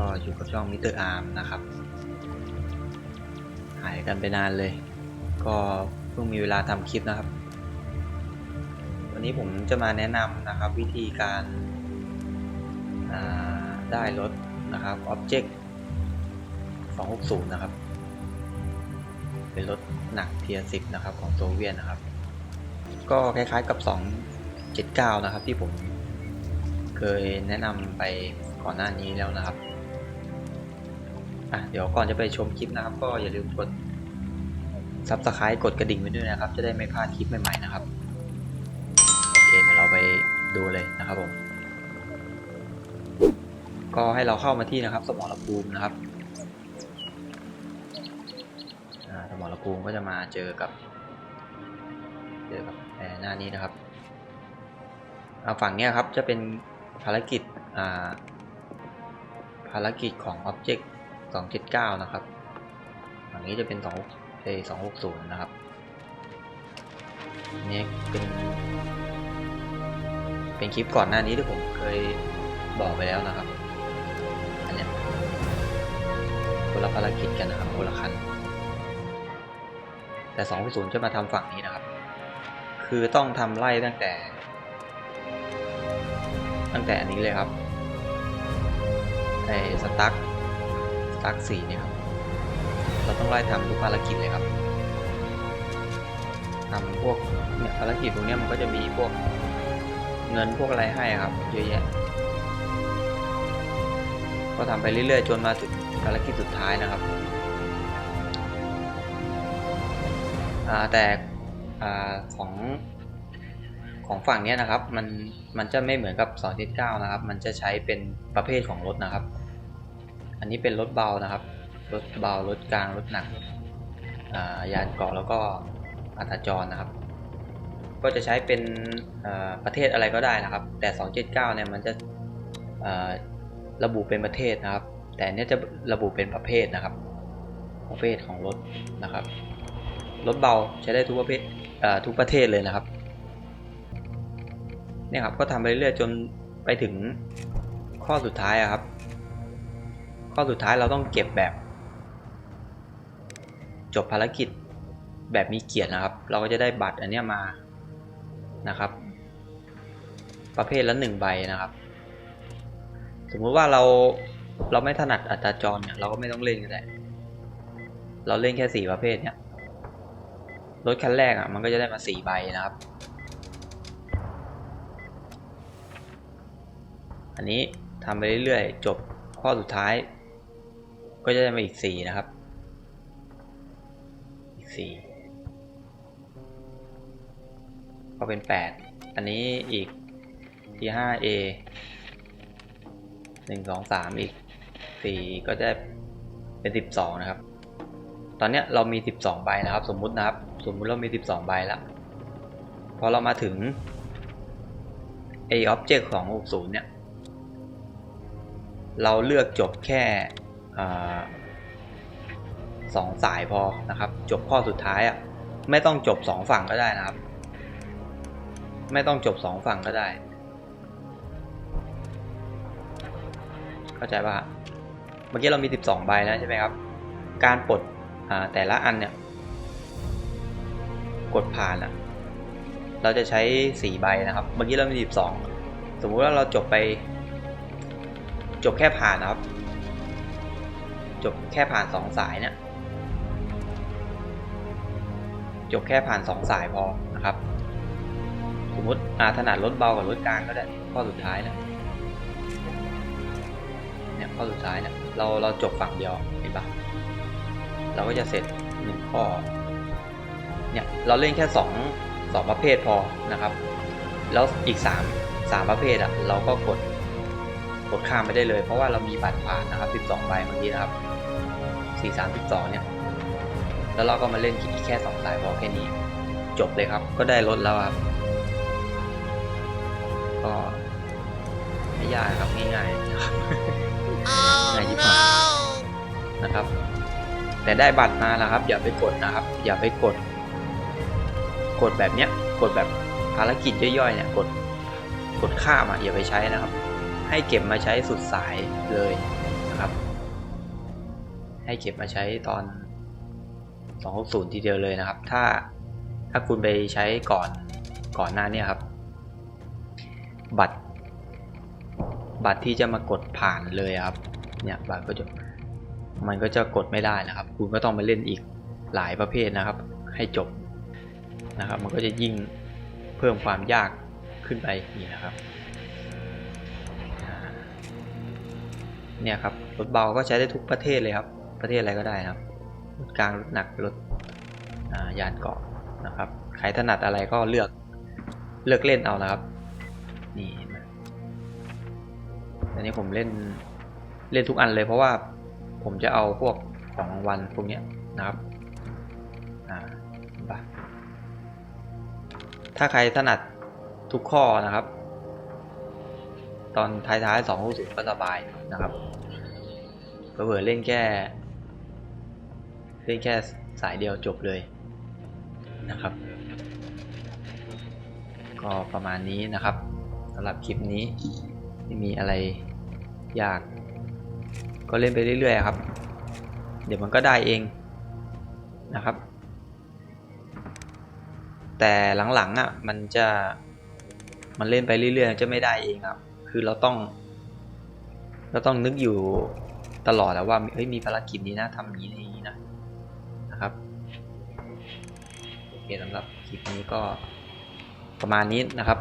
็อยู่กับช่องมิเตอร์อาร์มนะครับ หายกันไปนานเลย ก็เพิ่งมีเวลาทำคลิปนะครับ วันนี้ผมจะมาแนะนำนะครับวิธีการาได้รถนะครับ Object 260 นะครับ เป็นรถหนักเทียร์10 นะครับ ของโซเวียตนะครับ ก็คล้ายๆกับ 279 นะครับที่ผมเคยแนะนำไปก่อนหน้านี้แล้วนะครับ อะเดี๋ยวก่อนจะไปชมคลิปนะครับ ก็อย่าลืมกด Subscribe กดกระดิ่งไว้ด้วยนะครับ จะได้ไม่พลาดคลิปใหม่ๆนะครับ โอเคเดี๋ยวเราไปดูเลยนะครับผม ก็ให้เราเข้ามาที่นะครับ สมรภูมินะครับสมรภูมิก็จะมาเจอกับ เจอกับแหน้านี้นะครับเอาฝั่งนี้ครับจะเป็นภารกิจภารกิจของ Object 279 นะครับฝั่งนี้จะเป็น2เอ260 นะครับอันนี่เป็นเป็นคลิปก่อนหน้านี้ที่ผมเคยบอกไปแล้วนะครับ อันเนี้ยคนละภารกิจกันนะครับคนละคัน แต่ 260 จะมาทำฝั่งนี้นะครับ คือต้องทำไล่ตั้งแต่ ตั้งแต่อันนี้เลยครับไอ้สตั๊ก สตั๊กสี่เนี่ยครับ เราต้องไล่ทำทุกภารกิจเลยครับทำพวกเนี่ยภารกิจพวกนี้มันก็จะมีพวกเงินพวกอะไรให้ครับเยอะแยะ ก็ทำไปเรื่อยๆ จนมาถึงภารกิจสุดท้ายนะครับแต่ของของฝั่งนี้นะครับ มันมันจะไม่เหมือนกับ2.9นะครับ มันจะใช้เป็นประเภทของรถนะครับ อันนี้เป็นรถเบานะครับ รถเบา รถกลาง รถหนักยานเกาะแล้วก็อัตราจรนะครับ ก็จะใช้เป็นประเทศอะไรก็ได้นะครับ แต่ 279 เนี่ยมันจะระบุเป็นประเทศนะครับ แต่เนี้ยจะระบุเป็นประเภทนะครับ ประเภทของรถนะครับ รถเบาใช้ได้ทุกประเภททุกประเทศเลยนะครับ เนี่ยครับก็ทำไปเรื่อยๆจนไปถึงข้อสุดท้ายครับ ข้อสุดท้ายเราต้องเก็บแบบ จบภารกิจแบบมีเกียรตินะครับ เราก็จะได้บัตรอันนี้มานะครับ ประเภทละหนึ่งใบนะครับ สมมุติว่าเราเราไม่ถนัดอัตราจรเนี่ยเราก็ไม่ต้องเล่นก็ได้เราเล่นแค่สี่ประเภทเนี่ยรถคันแรกอะมันก็จะได้มาสี่ใบนะครับ อันนี้ทำไปเรื่อยๆ จบข้อสุดท้าย ก็จะได้มาอีกสี่นะครับ อีกสี่ก็เป็นแปดอันนี้อีกที่ห้า A หนึ่งสองสามอีกสี่ก็จะเป็นสิบสองนะครับ ตอนเนี้ยเรามีสิบสองใบนะครับ สมมุตินะครับ สมมุติเรามีสิบสองใบแล้วพอเรามาถึง A object ของ60เนี่ย เราเลือกจบแค่ สองสายพอนะครับ จบข้อสุดท้ายอะไม่ต้องจบสองฝั่งก็ได้นะครับ ไม่ต้องจบสองฝั่งก็ได้ เข้าใจป่ะเมื่อกี้เรามี 12 ใบแล้วใช่ไหมครับ การปลดแต่ละอันเนี่ยกดผ่านอะเราจะใช้ 4 ใบนะครับ เมื่อกี้เรามี 12 สมมุติว่าเราจบไป จบแค่ผ่านนะครับ จบแค่ผ่าน2สายเนี่ยจบแค่ผ่าน2สายพอนะครับ สมมติอาถนัดรถเบากับรถกลางก็ได้ข้อสุดท้ายนะเนี่ยข้อสุดท้ายเนี่ยเราเราจบฝั่งเดียวเห็นปะเราก็จะเสร็จหนึ่งข้อเนี่ยเราเล่นแค่สองสองประเภทพอนะครับ แล้วอีกสามสามประเภทอะเราก็กด กดข้ามไปได้เลย เพราะว่าเรามีบัตรผ่านนะครับ 12 ใบเมื่อกี้นะครับ 4 3 12 เนี่ย แล้วเราก็มาเล่นอีกแค่ 2 สายพอแค่นี้ จบเลยครับ ก็ได้รถแล้วครับ ก็ไม่ยากครับ ง่ายๆนะครับง่ายยิบหายนะครับ แต่ได้บัตรมาแล้วครับ อย่าไปกดนะครับ อย่าไปกด กดแบบเนี้ย กดแบบภารกิจย่อยๆเนี่ย กด กดข้ามอะอย่าไปใช้นะครับ ให้เก็บมาใช้สุดสายเลยนะครับ ให้เก็บมาใช้ตอน 260 ทีเดียวเลยนะครับ ถ้าถ้าคุณไปใช้ก่อนก่อนหน้านี้ครับ บัตร บัตรที่จะมากดผ่านเลยครับ เนี่ยบัตรก็จะมันก็จะกดไม่ได้นะครับ คุณก็ต้องมาเล่นอีกหลายประเภทนะครับ ให้จบนะครับ มันก็จะยิ่งเพิ่มความยากขึ้นไปนี่นะครับ เนี่ยครับรถเบาก็ใช้ได้ทุกประเทศเลยครับ ประเทศอะไรก็ได้ครับรถกลางรถหนักรถยานเกาะนะครับใครถนัดอะไรก็เลือกเลือกเล่นเอานะครับ นี่นไหมอันนี้ผมเล่นเล่นทุกอันเลยเพราะว่าผมจะเอาพวกของรางวัลพวกนี้นะครับอ่าถ้าใครถนัดทุกข้อนะครับ ตอนท้ายๆสองหกสิบก็สบายนะครับเผื่อเล่นแค่เล่นแค่สายเดียวจบเลยนะครับ ก็ประมาณนี้นะครับสำหรับคลิปนี้ไม่มีอะไรยาก ก็เล่นไปเรื่อยๆครับ เดี๋ยวมันก็ได้เองนะครับ แต่หลังๆอะมันจะมันเล่นไปเรื่อยๆจะไม่ได้เองครับ คือเราต้อง เราต้องนึกอยู่ตลอดแล้วว่าเฮ้ยมีภารกิจนี้นะทำอย่างนี้นี้นะนะครับโอเคสำหรับคลิปนี้ก็ประมาณนี้นะครับ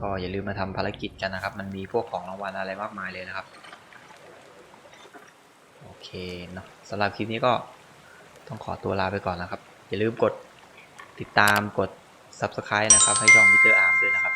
ก็อย่าลืมมาทำภารกิจกันนะครับ มันมีพวกของรางวัลอะไรมากมายเลยนะครับโอเคเนาะสำหรับคลิปนี้ก็ต้องขอตัวลาไปก่อนนะครับ อย่าลืมกดติดตามกด Subscribe นะครับ ให้ช่องมิเตอร์อาร์มด้วยนะครับ